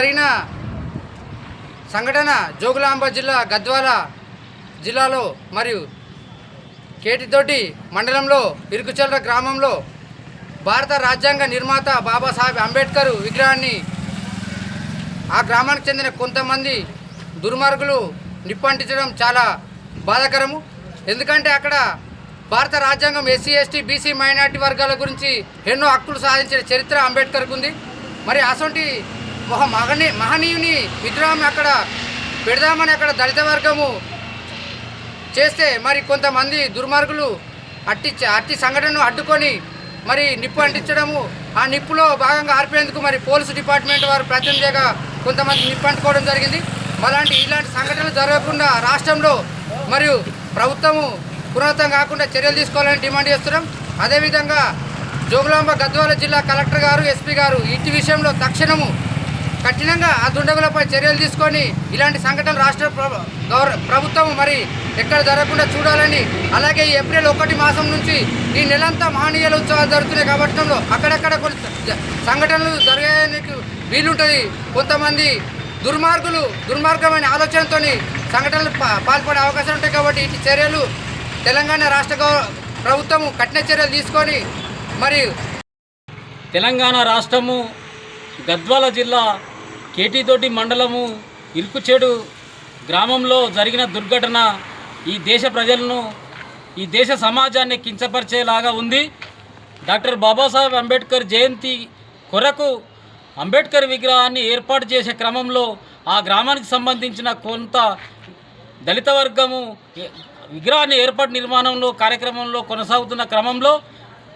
జరిగిన సంఘటన జోగులాంబ జిల్లా గద్వాల జిల్లాలో మరియు కేటితోటి మండలంలో ఇరుకుచల్ల గ్రామంలో భారత రాజ్యాంగ నిర్మాత బాబాసాహెబ్ అంబేద్కర్ విగ్రహాన్ని ఆ గ్రామానికి చెందిన కొంతమంది దుర్మార్గులు నిప్పంటించడం చాలా బాధాకరము. ఎందుకంటే అక్కడ భారత రాజ్యాంగం ఎస్సీ ఎస్టీ బీసీ మైనార్టీ వర్గాల గురించి ఎన్నో హక్కులు సాధించిన చరిత్ర అంబేద్కర్కు ఉంది. మరి అసొంటి ఒక మహనీ మహనీయుని విగ్రహం అక్కడ పెడదామని అక్కడ దళిత వర్గము చేస్తే మరి కొంతమంది దుర్మార్గులు అట్టి అట్టి సంఘటనను అడ్డుకొని మరి నిప్పు అంటించడము ఆ నిప్పులో భాగంగా ఆర్పేందుకు మరి పోలీసు డిపార్ట్మెంట్ వారు ప్రతినిధిగా కొంతమంది నిప్పు అంటుకోవడం జరిగింది. అలాంటి ఇలాంటి సంఘటనలు జరగకుండా రాష్ట్రంలో మరియు ప్రభుత్వము పునరుతం కాకుండా చర్యలు తీసుకోవాలని డిమాండ్ చేస్తున్నాం. అదేవిధంగా జోగులాంబ గద్వాల జిల్లా కలెక్టర్ గారు ఎస్పీ గారు ఇంటి విషయంలో తక్షణము కఠినంగా ఆ దుండగులపై చర్యలు తీసుకొని ఇలాంటి సంఘటనలు రాష్ట్ర గౌర ప్రభుత్వం మరి ఎక్కడ జరగకుండా చూడాలని అలాగే ఈ ఏప్రిల్ ఒకటి మాసం నుంచి ఈ నెలంతా మహనీయుల ఉత్సవాలు జరుగుతున్నాయి కాబట్టి అక్కడక్కడ కొన్ని సంఘటనలు జరగడానికి వీలుంటుంది. కొంతమంది దుర్మార్గులు దుర్మార్గమైన ఆలోచనతో సంఘటనలు పాల్పడే అవకాశం ఉంటాయి కాబట్టి ఇటు చర్యలు తెలంగాణ రాష్ట్ర గౌ- కఠిన చర్యలు తీసుకొని మరి తెలంగాణ రాష్ట్రము గద్వాల జిల్లా కేటీతోటి మండలము ఇరుకుచేడు గ్రామంలో జరిగిన దుర్ఘటన ఈ దేశ ప్రజలను ఈ దేశ సమాజాన్ని కించపరిచేలాగా ఉంది. డాక్టర్ బాబాసాహెబ్ అంబేద్కర్ జయంతి కొరకు అంబేద్కర్ విగ్రహాన్ని ఏర్పాటు చేసే క్రమంలో ఆ గ్రామానికి సంబంధించిన కొంత దళిత వర్గము విగ్రహాన్ని ఏర్పాటు నిర్మాణంలో కార్యక్రమంలో కొనసాగుతున్న క్రమంలో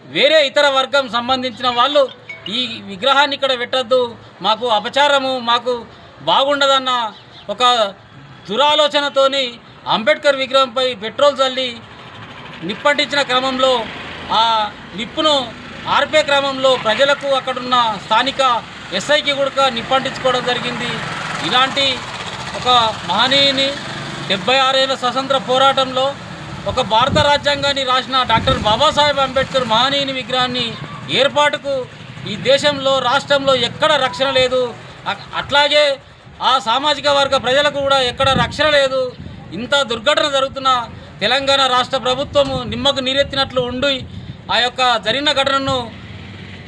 వేరే ఇతర వర్గం సంబంధించిన వాళ్ళు ఈ విగ్రహాన్ని ఇక్కడ పెట్టద్దు. మాకు అపచారము మాకు బాగుండదన్న ఒక దురాలోచనతోని అంబేద్కర్ విగ్రహంపై పెట్రోల్ చల్లి నిప్పంటించిన క్రమంలో ఆ నిప్పును ఆర్పే క్రమంలో ప్రజలకు అక్కడున్న స్థానిక ఎస్ఐకి కూడా నిప్పంటించుకోవడం జరిగింది. ఇలాంటి ఒక మహనీయుని డెబ్బై ఆరేళ్ళ స్వతంత్ర పోరాటంలో ఒక భారత రాజ్యాంగాన్ని రాసిన డాక్టర్ బాబాసాహెబ్ అంబేద్కర్ మహనీయుని విగ్రహాన్ని ఏర్పాటుకు ఈ దేశంలో రాష్ట్రంలో ఎక్కడ రక్షణ లేదు? అట్లాగే ఆ సామాజిక వర్గ ప్రజలకు కూడా ఎక్కడ రక్షణ లేదు? ఇంత దుర్ఘటన జరుగుతున్న తెలంగాణ రాష్ట్ర ప్రభుత్వము నిమ్మకు నీరెత్తినట్లు ఉండి ఆ యొక్క జరిగిన ఘటనను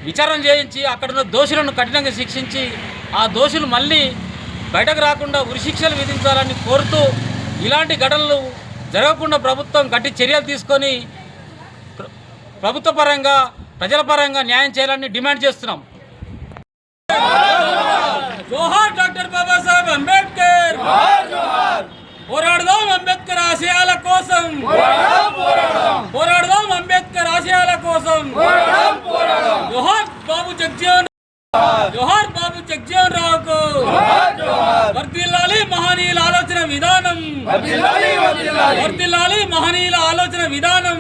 విచారణ చేయించి అక్కడున్న దోషులను కఠినంగా శిక్షించి ఆ దోషులు మళ్ళీ బయటకు రాకుండా ఉరిశిక్షలు విధించాలని కోరుతూ ఇలాంటి ఘటనలు జరగకుండా ప్రభుత్వం గట్టి చర్యలు తీసుకొని ప్రభుత్వ పరంగా ప్రజల పరంగా న్యాయం చేయాలని డిమాండ్ చేస్తున్నాం. జోహార్ డాక్టర్ బాబాసాహెబ్ అంబేద్కర్! పోరాడదాం అంబేద్కర్ ఆశయాల కోసం! పోరాడదాం అంబేద్కర్ ఆశయాల కోసం! జోహార్ బాబు జగ్జీవన్ జోహార్ బాబు జగ్జీవన్ రావుకు వర్దిల్లాలి మహనీయుల ఆలోచన విధానం! వర్దిల్లాలి మహనీయుల ఆలోచన విధానం!